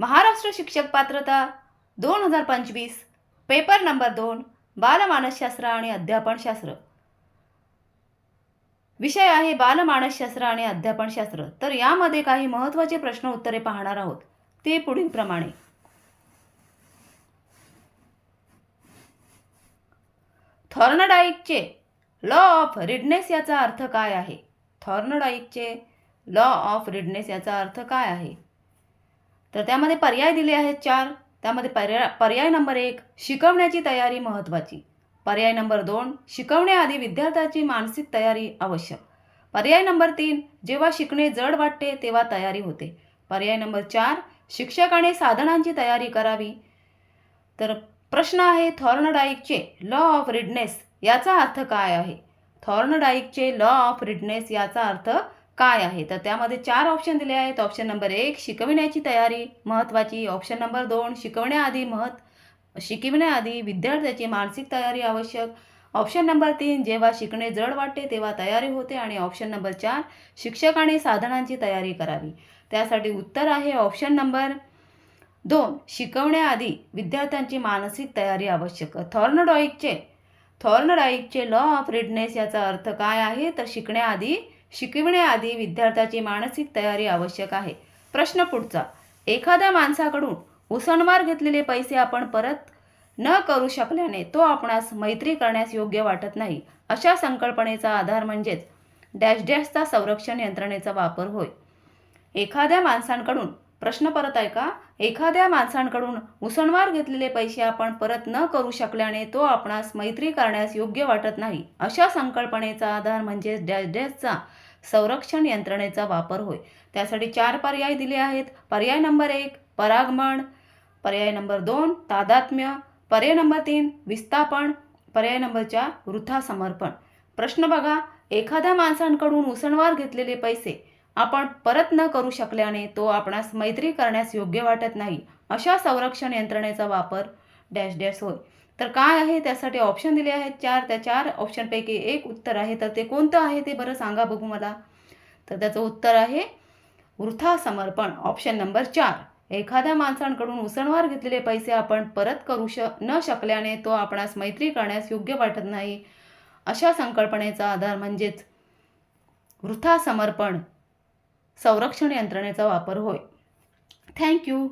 महाराष्ट्र शिक्षक पात्रता दोन हजार पंचवीस पेपर नंबर दोन बालमानसशास्त्र आणि अध्यापनशास्त्र. विषय आहे बालमानसशास्त्र आणि अध्यापनशास्त्र. तर यामध्ये काही महत्त्वाचे प्रश्न उत्तरे पाहणार आहोत. ते पुढीलप्रमाणे थॉर्नडाईकचे लॉ ऑफ रिडनेस याचा अर्थ काय आहे? थॉर्नडाईकचे लॉ ऑफ रिडनेस याचा अर्थ काय आहे? तर त्यामध्ये पर्याय दिले आहेत चार. त्यामध्ये पर्या पर्याय नंबर एक शिकवण्याची तयारी महत्त्वाची. पर्याय नंबर दोन शिकवण्याआधी विद्यार्थ्याची मानसिक तयारी आवश्यक. पर्याय नंबर तीन जेव्हा शिकणे जड वाटते तेव्हा तयारी होते. पर्याय नंबर चार शिक्षकाने साधनांची तयारी करावी. तर प्रश्न आहे थॉर्नडाईकचे लॉ ऑफ रिडनेस याचा अर्थ काय आहे? थॉर्नडाईकचे लॉ ऑफ रिडनेस याचा अर्थ काय आहे? तर त्यामध्ये चार ऑप्शन दिले आहेत. ऑप्शन नंबर एक शिकविण्याची तयारी महत्त्वाची ऑप्शन नंबर दोन शिकवण्याआधी महत् शिकविण्याआधी विद्यार्थ्याची मानसिक तयारी आवश्यक. ऑप्शन नंबर तीन जेव्हा शिकणे जड वाटते तेव्हा तयारी होते. आणि ऑप्शन नंबर चार शिक्षकाने साधनांची तयारी करावी. त्यासाठी उत्तर आहे ऑप्शन नंबर दोन शिकवण्याआधी विद्यार्थ्यांची मानसिक तयारी आवश्यक. थॉर्नडॉईकचे थॉर्नडॉईकचे लॉ ऑफ रिडनेस याचा अर्थ काय आहे? तर शिकण्याआधी शिकविण्याआधी विद्यार्थ्याची मानसिक तयारी आवश्यक आहे. प्रश्न पुढचा. एखाद्या माणसाकडून उसणवार घेतलेले पैसे आपण परत न करू शकल्याने तो आपणास मैत्री करण्यास योग्य वाटत नाही. अशा संकल्पनेचा आधार म्हणजेच डॅश डॅशचा संरक्षण यंत्रणेचा वापर होय. एखाद्या माणसांकडून प्रश्न परत आहे का? एखाद्या माणसांकडून उसणवार घेतलेले पैसे आपण परत न करू शकल्याने तो आपणास मैत्री करण्यास योग्य वाटत नाही. अशा संकल्पनेचा आधार म्हणजे डॅश डॅशचा संरक्षण यंत्रणेचा वापर होय. त्यासाठी चार पर्याय दिले आहेत. पर्याय नंबर एक परागमन. पर्याय नंबर दोन तादात्म्य. पर्याय नंबर तीन विस्थापन. पर्याय नंबर चार वृथा समर्पण प्रश्न बघा एखाद्या माणसांकडून उसणवार घेतलेले पैसे आपण परत न करू शकल्याने तो आपणास मैत्री करण्यास योग्य वाटत नाही अशा संरक्षण यंत्रणेचा वापर डॅश डॅश होय. तर काय आहे? त्यासाठी ऑप्शन दिले आहेत चार. त्या चार ऑप्शनपैकी एक उत्तर आहे. तर ते कोणतं आहे ते बरं सांगा बघू मला. तर त्याचं उत्तर आहे वृथा समर्पण ऑप्शन नंबर चार. एखाद्या माणसांकडून उसणवार घेतलेले पैसे आपण परत करू श न शकल्याने तो आपणास मैत्री करण्यास योग्य वाटत नाही अशा संकल्पनेचा आधार म्हणजेच वृथा समर्पण संरक्षण यंत्रणेचा वापर होय. थँक्यू